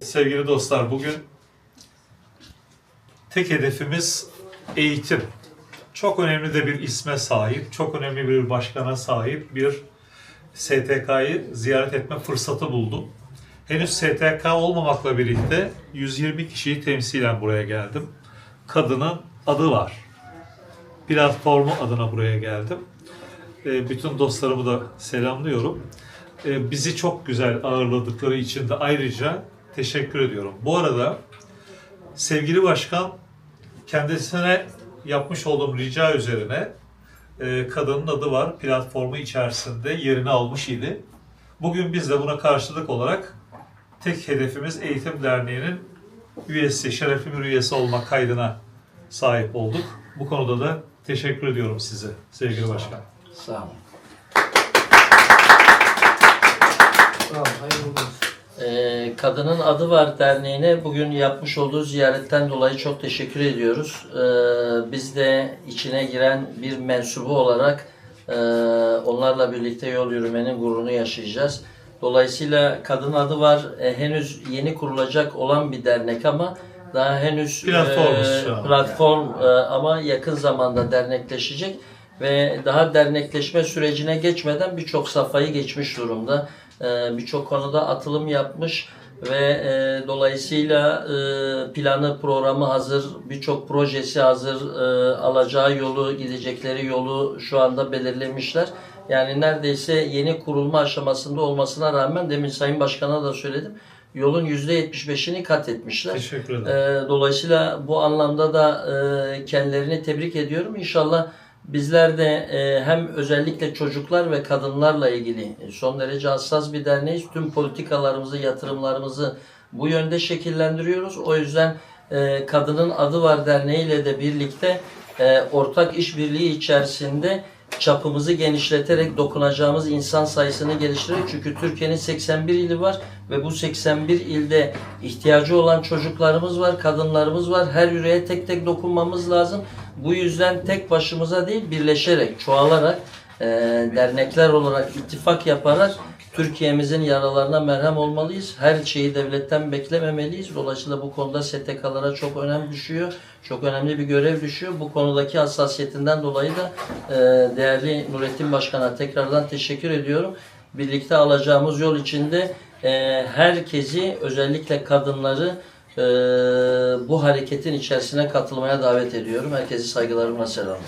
sevgili dostlar bugün tek hedefimiz eğitim. Çok önemli de bir isme sahip, çok önemli bir başkana sahip bir STK'yı ziyaret etme fırsatı buldum. Henüz STK olmamakla birlikte 120 kişiyi temsilen buraya geldim. Kadının adı var. Platformu adına buraya geldim. E, Bütün dostlarımı da selamlıyorum. E, Bizi çok güzel ağırladıkları için de ayrıca teşekkür ediyorum. Bu arada sevgili başkan kendisine yapmış olduğum rica üzerine e, kadının adı var platformu içerisinde yerini almış idi. Bugün biz de buna karşılık olarak tek hedefimiz Eğitim Derneği'nin üyesi, şerefli bir üyesi olmak kaydına sahip olduk. Bu konuda da teşekkür ediyorum size sevgili başkan. Sağ olun. Sağ ol, hayırlı olsun. Kadının Adı Var Derneği'ne bugün yapmış olduğu ziyaretten dolayı çok teşekkür ediyoruz. Ee, biz de içine giren bir mensubu olarak e, onlarla birlikte yol yürümenin gururunu yaşayacağız. Dolayısıyla Kadın Adı Var e, henüz yeni kurulacak olan bir dernek ama daha henüz e, platform e, ama yakın zamanda dernekleşecek ve daha dernekleşme sürecine geçmeden birçok safhayı geçmiş durumda. Birçok konuda atılım yapmış ve e, dolayısıyla e, planı programı hazır, birçok projesi hazır, e, alacağı yolu, gidecekleri yolu şu anda belirlemişler. Yani neredeyse yeni kurulma aşamasında olmasına rağmen demin Sayın Başkan'a da söyledim. Yolun %75'ini kat etmişler. Teşekkür ederim. Ee, dolayısıyla bu anlamda da e, kendilerini tebrik ediyorum. İnşallah bizler de e, hem özellikle çocuklar ve kadınlarla ilgili son derece hassas bir derneğiz. Tüm politikalarımızı, yatırımlarımızı bu yönde şekillendiriyoruz. O yüzden e, Kadının Adı Var Derneği ile de birlikte e, ortak işbirliği içerisinde çapımızı genişleterek dokunacağımız insan sayısını geliştirerek çünkü Türkiye'nin 81 ili var ve bu 81 ilde ihtiyacı olan çocuklarımız var, kadınlarımız var. Her yüreğe tek tek dokunmamız lazım. Bu yüzden tek başımıza değil birleşerek, çoğalarak, e, dernekler olarak ittifak yaparak Türkiye'mizin yaralarına merhem olmalıyız. Her şeyi devletten beklememeliyiz. Dolayısıyla bu konuda STK'lara çok önem düşüyor. Çok önemli bir görev düşüyor. Bu konudaki hassasiyetinden dolayı da e, değerli Nurettin Başkan'a tekrardan teşekkür ediyorum. Birlikte alacağımız yol içinde e, herkesi özellikle kadınları e, bu hareketin içerisine katılmaya davet ediyorum. Herkesi saygılarımla selamlıyorum.